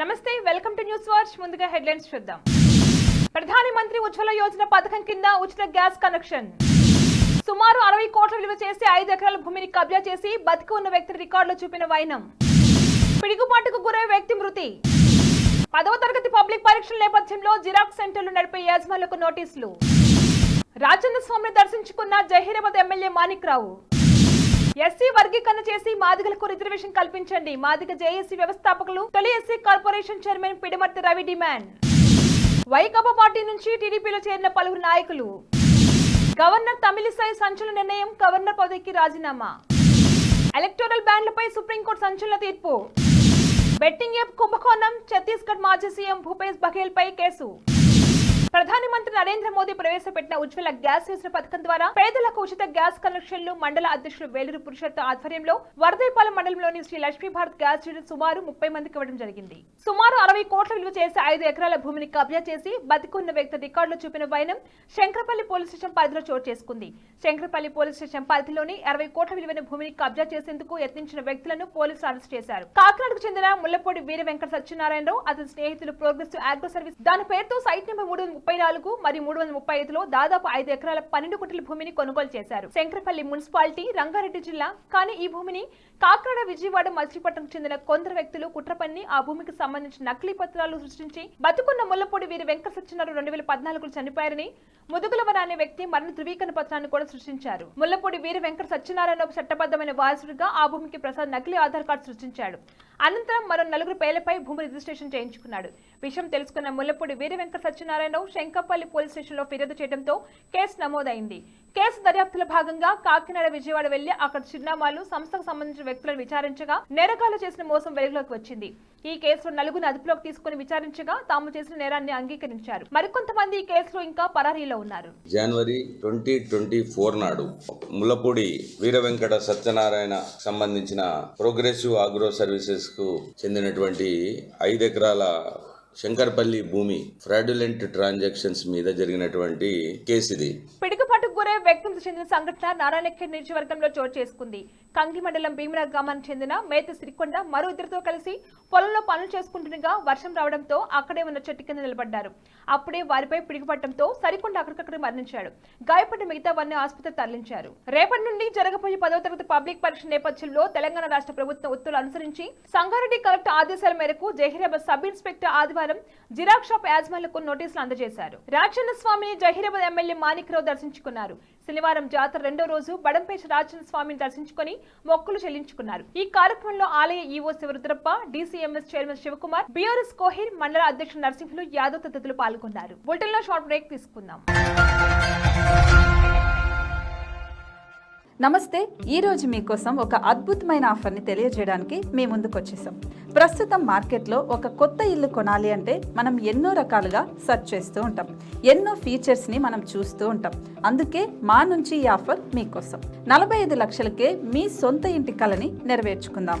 నమస్తే welcome to news watch. ముందుగా headlines చూద్దాం. ప్రధాని మంత్రి ఉజ్వల యోజన పథకం కింద ఉచిత గ్యాస్ కనెక్షన్. సుమారు అరవై కోట్ల విలువ చేసి ఐదు ఎకరాల భూమిని కబ్జా చేసి బతికి ఉన్న వ్యక్తి రికార్డులో చూపిన వైనం. పిడుగుపాటుకు గురై వ్యక్తి మృతి. పదవ తరగతి పబ్లిక్ పరీక్షల నేపథ్యంలో జిరాక్స్ సెంటర్లు నడిపే యజమానులకు నోటీసులు. రాజేంద్ర స్వామిని దర్శించుకున్న జహీరాబాద్ ఎమ్మెల్యే మాణిక్రావు. ఎస్సీ వర్గీకరణ చేసి మాదిగలకు రిజర్వేషన్ కల్పించండి. మాదిగ జేఏసీ వ్యవస్థాపకులు తొలి SC corporation chairman Pidamarthi Ravi demand. Vaikapa party నుంచి టీడీపీలో చేరిన పలువురు నాయకులు. గవర్నర్ తమిళిసై సంచలన నిర్ణయం గవర్నర్ పదవికి రాజీనామా. ఎలక్టోరల్ బ్యాండ్లపై సుప్రీంకోర్టు సంచలన తీర్పు. బెట్టింగ్ యాప్ కుంభకోణం ఛత్తీస్గఢ్ మాజీ సీఎం భూపేష్ బఘేల్ పై కేసు. ప్రధాని మంత్రి నరేంద్ర మోదీ ప్రవేశపెట్టిన ఉజ్వల గ్యాస్ యోజన పథకం ద్వారా పేదలకు ఉచిత గ్యాస్ కనెక్షన్లు మండల అధ్యక్షులు వేలూరు పురుషోత్తం ఆధ్వర్యంలో వరదైపాలెం మండలంలోని శ్రీ లక్ష్మీ భారత్ గ్యాస్ యూనిట్ సుమారు ముప్పై మందికి ఇవ్వడం జరిగింది. సుమారు అరవై కోట్ల విలువ చేసి ఐదు ఎకరాల భూమిని కబ్జా చేసి బతికున్న వ్యక్తి రికార్డులు చూపిన వైనం శంకరపల్లి పోలీస్ స్టేషన్ పరిధిలో చోటు చేసుకుంది. శంకరపల్లి పోలీస్ స్టేషన్ పరిధిలోని అరవై కోట్ల విలువైన భూమిని కబ్జా చేసేందుకు యత్నించిన వ్యక్తులను పోలీసులు అరెస్ట్ చేశారు. కాకినాడకు చెందిన ముల్లపూడి వీర వెంకట సత్యనారాయణరావు అతని స్నేహితులు ప్రోగ్రెసివ్ అగ్రో సర్వీస్ దాని పేరుతో సైట్ నెంబర్ మూడు ముప్పై నాలుగు మరియు మూడు వందల ముప్పై ఐదులో దాదాపు ఐదు ఎకరాల పన్నెండు గుంటల భూమిని కొనుగోలు చేశారు. శంకరపల్లి మున్సిపాలిటీ రంగారెడ్డి జిల్లా. కానీ ఈ భూమిని కాకినాడ విజయవాడ మచిలీపట్నం చెందిన కొందరు వ్యక్తులు కుట్రపన్ని ఆ భూమికి సంబంధించిన నకిలీ పత్రాలు సృష్టించి బతుకున్న ముల్లపూడి వీరి వెంకట సత్యనారాయణ రెండు వేల పద్నాలుగులో చనిపోయారని ముదుగులవర అనే వ్యక్తి మరణ ధృవీకరణ పత్రాన్ని కూడా సృష్టించారు. ముల్లపూడి వీర వెంకట సత్యనారాయణ ఒక చట్టబద్ధమైన వారసుడిగా ఆ భూమికి ప్రసాద్ నకిలీ ఆధార్ కార్డు సృష్టించాడు. అనంతరం మరో నలుగురు పేర్లపై భూమి రిజిస్ట్రేషన్ చేయించుకున్నాడు. విషయం తెలుసుకున్న ముల్లపూడి వీర వెంకట సత్యనారాయణరావు శంకపల్లి పోలీస్ స్టేషన్లో ఫిర్యాదు చేయడంతో కేసు నమోదైంది. కేసు దర్యాప్తులో భాగంగా కాకినాడ విజయవాడ వెళ్ళి అక్కడ చిరునామాలు సంస్థకు సంబంధించిన వ్యక్తులను విచారించగా నేరగాలు చేసిన మోసం వెలుగులోకి వచ్చింది. ఈ కేసులో నలుగురిని అదుపులోకి తీసుకుని విచారించగా తాము చేసిన నేరాన్ని అంగీకరించారు. మరికొంతమంది ఈ కేసులో ఇంకా పరారీలో ఉన్నారు. జనవరి ట్వంటీ ట్వంటీ ఫోర్ నాడు ముల్లపూడి వీర వెంకట సత్యనారాయణ సంబంధించిన ప్రోగ్రెసివ్ ఆగ్రో సర్వీసెస్కు చెందినటువంటి ఐదు ఎకరాల శంకర్పల్లి భూమి ఫ్రాడ్యులెంట్ ట్రాన్సాక్షన్స్ మీద జరిగినటువంటి కేసు ఇది పిడుగుపాటుకు గురై వ్యక్తులకు చెందిన సంఘటన నారాయణఖేడ్ నియోజకవర్గంలో చోటు చేసుకుంది. కంగి మండలం భీమరా గ్రామానికి చెందిన మేత సిరికొండ మరో ఇద్దరితో కలిసి పొలంలో పనులు చేసుకుంటుండగా వర్షం రావడంతో అక్కడే ఉన్న చెట్టు కింద నిలబడ్డారు. అప్పుడే వారిపై పిడిగిపడటంతో సరికొండ అక్కడికక్కడ మరణించాడు. గాయపడిన మిగతా వారిని ఆసుపత్రి తరలించారు. రేపటి నుండి జరగబోయే పదవ తరగతి పబ్లిక్ పరీక్ష నేపథ్యంలో తెలంగాణ రాష్ట్ర ప్రభుత్వం ఉత్తర్వులు అనుసరించి సంగారెడ్డి కలెక్టర్ ఆదేశాల మేరకు జహీరాబాద్ సబ్ ఇన్స్పెక్టర్ ఆదివారం జిరాక్ షాప్ యాజమాన్లకు నోటీసులు అందజేశారు. రాజన్న స్వామిని జహీరాబాద్ ఎమ్మెల్యే మాణిక్రావు దర్శించుకున్నారు. శనివారం జాతర రెండో రోజు బడంపేట రాజన్న స్వామిని దర్శించుకుని మొక్కులు చెల్లించుకున్నారు. ఈ కార్యక్రమంలో ఆలయ EO Shivarudrappa DCMS chairman Shivakumar BRS Kohir మండల అధ్యక్షుడు నరసింహులు యాదవ్ తదితరులు పాల్గొన్నారు. బులెటిన్లో షార్ట్ బ్రేక్ తీసుకుందాం. నమస్తే ఈరోజు మీకోసం ఒక అద్భుతమైన ఆఫర్ని తెలియజేయడానికి మీ ముందుకు వచ్చేసాం. ప్రస్తుతం మార్కెట్లో ఒక కొత్త ఇల్లు కొనాలి అంటే మనం ఎన్నో రకాలుగా సెర్చ్ చేస్తూ ఉంటాం. ఎన్నో ఫీచర్స్ని మనం చూస్తూ ఉంటాం. అందుకే మా నుంచి ఈ ఆఫర్ మీకోసం. నలభై ఐదు లక్షలకే మీ సొంత ఇంటి కలని నెరవేర్చుకుందాం.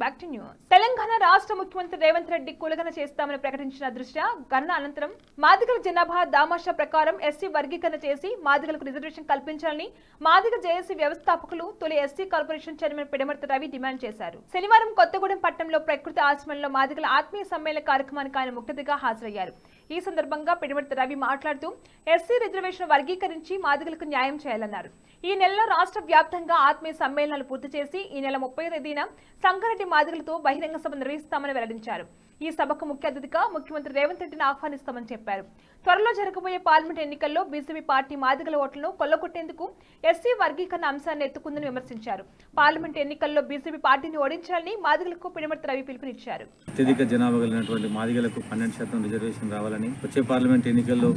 బ్యాక్ టు న్యూస్ తెలంగాణ రాష్ట్ర ముఖ్యమంత్రి రేవంత్ రెడ్డి కులగన చేస్తామని ప్రకటించిన దృష్ట్యా గణన అనంతరం మాదిగల జనాభా దామాషా ప్రకారం ఎస్సీ వర్గీకరణ చేసి మాదిగలకు రిజర్వేషన్ కల్పించాలని మాదిగ జేఏసీ వ్యవస్థాపకులు తొలి SC corporation chairman Pidamarthi Ravi demand చేశారు. శనివారం కొత్తగూడెం పట్టణంలో ప్రకృతి ఆశ్రమంలో మాదిగల ఆత్మీయ సమ్మేళన కార్యక్రమానికి ఆయన ముఖ్యతిగా హాజరయ్యారు. ఈ సందర్భంగా పెనుమర్తి రవి మాట్లాడుతూ ఎస్సీ రిజర్వేషన్ వర్గీకరించి మాదిగలకు న్యాయం చేయాలన్నారు. ఈ నెలలో రాష్ట్ర వ్యాప్తంగా ఆత్మీయ సమ్మేళనాలు పూర్తి చేసి ఈ నెల ముప్పై తేదీన సంగారెడ్డి మాదిగలతో బహిరంగ సభ నిర్వహిస్తామని వెల్లడించారు. ఈ సభకు ముఖ్య అతిథిగా ముఖ్యమంత్రి రేవంత్ రెడ్డిని ఆహ్వానిస్తామని చెప్పారు. త్వరలో జరగబోయే పార్లమెంట్ ఎన్నికల్లో బీజేపీ పార్టీ మాదిగల ఓట్లను కొల్లగొట్టేందుకు ఎస్సీ వర్గీకరణ అంశాన్ని ఎత్తుకుందని విమర్శించారు. పార్లమెంట్ ఎన్నికల్లో బీజేపీ పార్టీని ఓడించాలని మాదిగలకు పిడిమర్తి రవి పిలుపునిచ్చారు. అత్యధిక జనాభా కలిగినటువంటి మాదిగలకు పన్నెండు శాతం రిజర్వేషన్ రావాలని వచ్చే పార్లమెంట్ ఎన్నికల్లో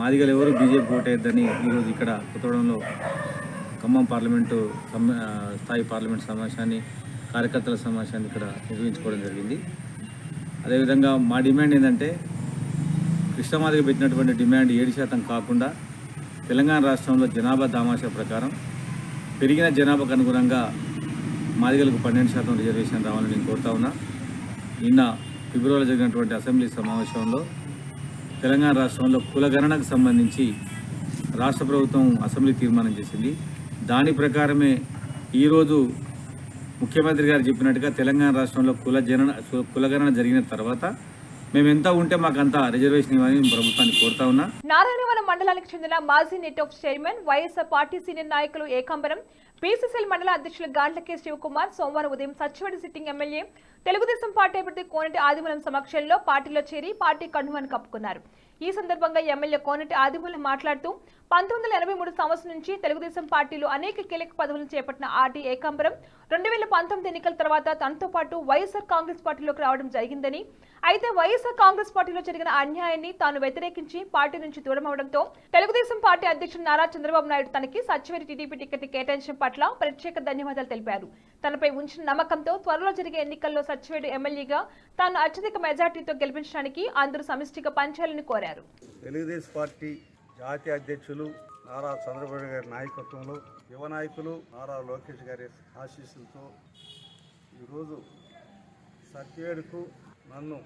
మాదిగలు ఎవరు బీజేపీ ఓటేద్దని ఈరోజు ఇక్కడ కొత్తగూడెంలో ఖమ్మం పార్లమెంటు స్థాయి పార్లమెంట్ సమావేశాన్ని కార్యకర్తల సమావేశాన్ని ఇక్కడ నిర్వహించుకోవడం జరిగింది. అదేవిధంగా మా డిమాండ్ ఏంటంటే కృష్ణమాదిగ పెట్టినటువంటి డిమాండ్ ఏడు శాతం కాకుండా తెలంగాణ రాష్ట్రంలో జనాభా దామాషా ప్రకారం పెరిగిన జనాభాకు అనుగుణంగా మాదిగలకు పన్నెండు శాతం రిజర్వేషన్ రావాలని నేను కోరుతా ఉన్నా. నిన్న ఫిబ్రవరిలో జరిగినటువంటి అసెంబ్లీ సమావేశంలో తెలంగాణ రాష్ట్రంలో కులగణనకు సంబంధించి రాష్ట్ర ప్రభుత్వం అసెంబ్లీ తీర్మానం చేసింది. దాని ప్రకారమే ఈరోజు ముఖ్యమంత్రి గారు చెప్పినట్టుగా తెలంగాణ రాష్ట్రంలో కుల జనన కులగణన జరిగిన తర్వాత మేము ఎంత ఉంటే మాకు రిజర్వేషన్ ఇవ్వాలని ప్రభుత్వాన్ని కోరుతా ఉన్నా. నారాయణవరం మండలానికి చెందిన మాజీ network chairman YSR party senior నాయకులు ఏకాంబరం పీసీసీఎల్ మండల అధ్యక్షులు గాండ్లకే శివకుమార్ సోమవారం ఉదయం సచ్చివడి సిట్టింగ్ ఎమ్మెల్యే తెలుగుదేశం పార్టీ అభ్యర్థి కోనటి ఆదిమూలం సమక్షంలో పార్టీలో చేరి పార్టీ కండువాన్ని కప్పుకున్నారు. ఈ సందర్భంగా ఎమ్మెల్యే కోనటి ఆదిమూలం మాట్లాడుతూ పంతొమ్మిది వందల ఎనభై మూడు సంవత్సరం నుంచి తెలుగుదేశం పార్టీలో అనేక కీలక పదవులను చేపట్టిన ఆర్టీ ఏకాంబరం రెండు వేల పంతొమ్మిది ఎన్నికల తర్వాత తనతో పాటు వైఎస్ఆర్ కాంగ్రెస్ పార్టీలోకి రావడం జరిగిందని అయితే వైఎస్ఆర్ కాంగ్రెస్ పార్టీలో జరిగిన అన్యాయాన్ని తాను వ్యతిరేకించి పార్టీ నుంచి దూరమవడంతో తెలుగుదేశం పార్టీ అధ్యక్షుడు నారా చంద్రబాబు నాయుడు తనకి సచివేరి టీడీపీ టికెట్ కేటాయించడం పట్ల ప్రత్యేక ధన్యవాదాలు తెలిపారు. తనపై ఉంచిన నమ్మకంతో త్వరలో జరిగే ఎన్నికల్లో సచివేడు ఎమ్మెల్యేగా తాను అత్యధిక మెజార్టీతో గెలిపించడానికి అందరూ సమిష్టిగా పనిచేయాలని కోరారు. తెలుగుదేశం పార్టీ జాతీయ అధ్యక్షులు నారా చంద్రబాబు గారి నాయకత్వంలో యువ నాయకులు నారా లోకేష్ గారి ఆశీస్సులతో ఈరోజు సత్యవేడుకు నన్ను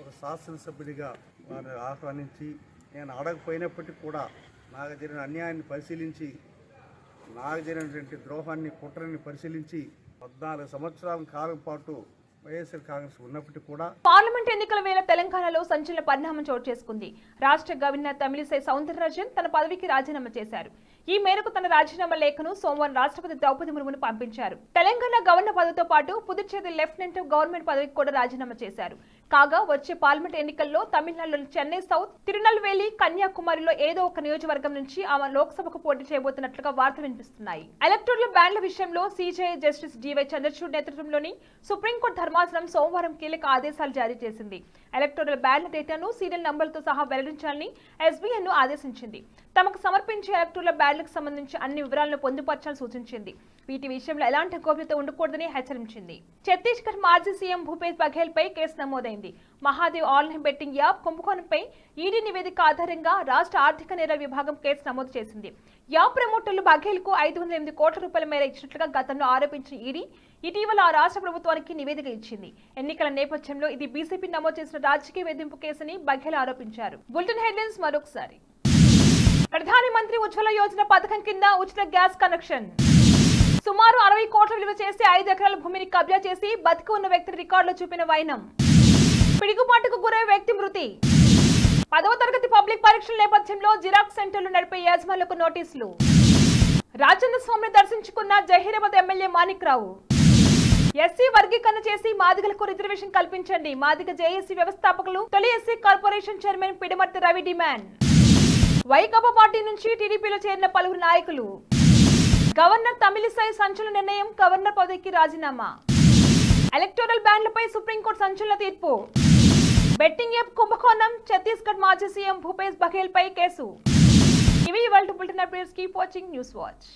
ఒక శాసనసభ్యుడిగా వారిని ఆహ్వానించి నేను అడగపోయినప్పటికీ కూడా నాకు జరిగిన అన్యాయాన్ని పరిశీలించి నాకు జరిగినటువంటి ద్రోహాన్ని కుట్రని పరిశీలించి పద్నాలుగు సంవత్సరాల కాలం పాటు వైఎస్ఆర్ కాంగ్రెస్ ఉన్నప్పటికీ కూడా పార్లమెంట్ ఎన్నికల వేళ తెలంగాణలో సంచలన పరిణామం చోటు చేసుకుంది. రాష్ట్ర గవర్నర్ తమిళిసై సౌందరరాజన్ తన పదవికి రాజీనామా చేశారు. ఈ మేరకు తన రాజీనామా లేఖను సోమవారం రాష్ట్రపతి ద్రౌపది ముర్మును పంపించారు. తెలంగాణ గవర్నర్ పదవితో పాటు పుదుచ్చేరి లెఫ్టినెంట్ గవర్నమెంట్ పదవికి కూడా రాజీనామా చేశారు. కాగా వచ్చే పార్లమెంట్ ఎన్నికల్లో తమిళనాడులోని చెన్నై సౌత్ తిరునల్వేలి కన్యాకుమారిలో ఏదో ఒక నియోజకవర్గం నుంచి ఆమె లోక్సభకు పోటీ చేయబోతున్నట్లుగా వార్తలు వినిపిస్తున్నాయి. ఎలక్టోరల్ బ్యాండ్ల విషయంలో సీజేఐ జస్టిస్ డివై చంద్రచూడ్ నేతృత్వంలోని సుప్రీంకోర్టు ధర్మాసనం సోమవారం కీలక ఆదేశాలు జారీ చేసింది. ఎలక్టోరల్ బ్యాలెట్ డేటాను సీరియల్ నంబర్లతో సహా వెల్లడించాలని ఎస్బీఐను ఆదేశించింది. తమకు సమర్పించే ఎలక్టోరల్ బ్యాలెట్కు సంబంధించి అన్ని వివరాలను పొందుపరచాలని సూచించింది. వీటి విషయంలో ఎలాంటి గోప్యత ఉండకూడదని హెచ్చరించింది. ఛత్తీస్గఢ్ మాజీ సీఎం భూపేష్ బఘేల్ పై కేసు నమోదైంది. మహాదేవ్ ఆన్లైన్ బెట్టింగ్ యాప్ కుంభకోణంపై ఈడీ నివేదిక ఆధారంగా రాష్ట్ర ఆర్థిక నేరాల విభాగం కేసు నమోదు చేసింది. యాప్ ప్రమోటర్లు బఘేల్కు ఐదు వందల ఎనిమిది కోట్ల రూపాయల మేర ఇచ్చినట్లుగా గతంలో ఆరోపించిన ఈడీ ఇటీవల ఆ రాష్ట్ర ప్రభుత్వానికి నివేదిక ఇచ్చింది. ఎన్నికల నేపథ్యంలో ఇది బీజేపీ నమోదు చేసిన రాజకీయ వేధింపు కేసుని బఘేల్ ఆరోపించారు. బులెటిన్ హెడ్లైన్స్ మరొకసారి. ప్రధాని మంత్రి ఉజ్వల యోజన పథకం కింద ఉచిత గ్యాస్ కనెక్షన్. సుమారు అరవై కోట్ల విలువ చేసి ఐదు ఎకరాల భూమిని కబ్జా చేసి బతికి ఉన్న వ్యక్తిని రికార్డులో చూపిన వైనం. గురై పదవ తరగతి పబ్లిక్ పరీక్షల నేపథ్యంలో జిరాక్స్ సెంటర్లు నడిపే యాజమాన్లకు నోటీసులు. రాజేంద్ర స్వామిని దర్శించుకున్న జహీరాబాద్ ఎమ్మెల్యే మాణిక్ రావు ఎస్సీ వర్గీకరణ చేసి మాదిగలకు రిజర్వేషన్ కల్పించండి. మాదిగ జేఏసీ వ్యవస్థాపకులు తొలి SC corporation chairman Pidamarthi Ravi demand. Vaikapa party నుంచి టీడీపీలో చేరిన పలువురు నాయకులు. గవర్నర్ తమిళిసై సంచలన నిర్ణయం గవర్నర్ పదవికి రాజీనామా. ఎలక్టోరల్ బ్యాన్లపై సుప్రీంకోర్టు సంచలన తీర్పు. బెట్టింగ్ యాప్ కుంభకోణం ఛత్తీస్గఢ్ మాజీ సీఎం భూపేష్ బఘేల్ పై కేసు. ఇవి ఇవాళ bulletin updates keep watching News Watch.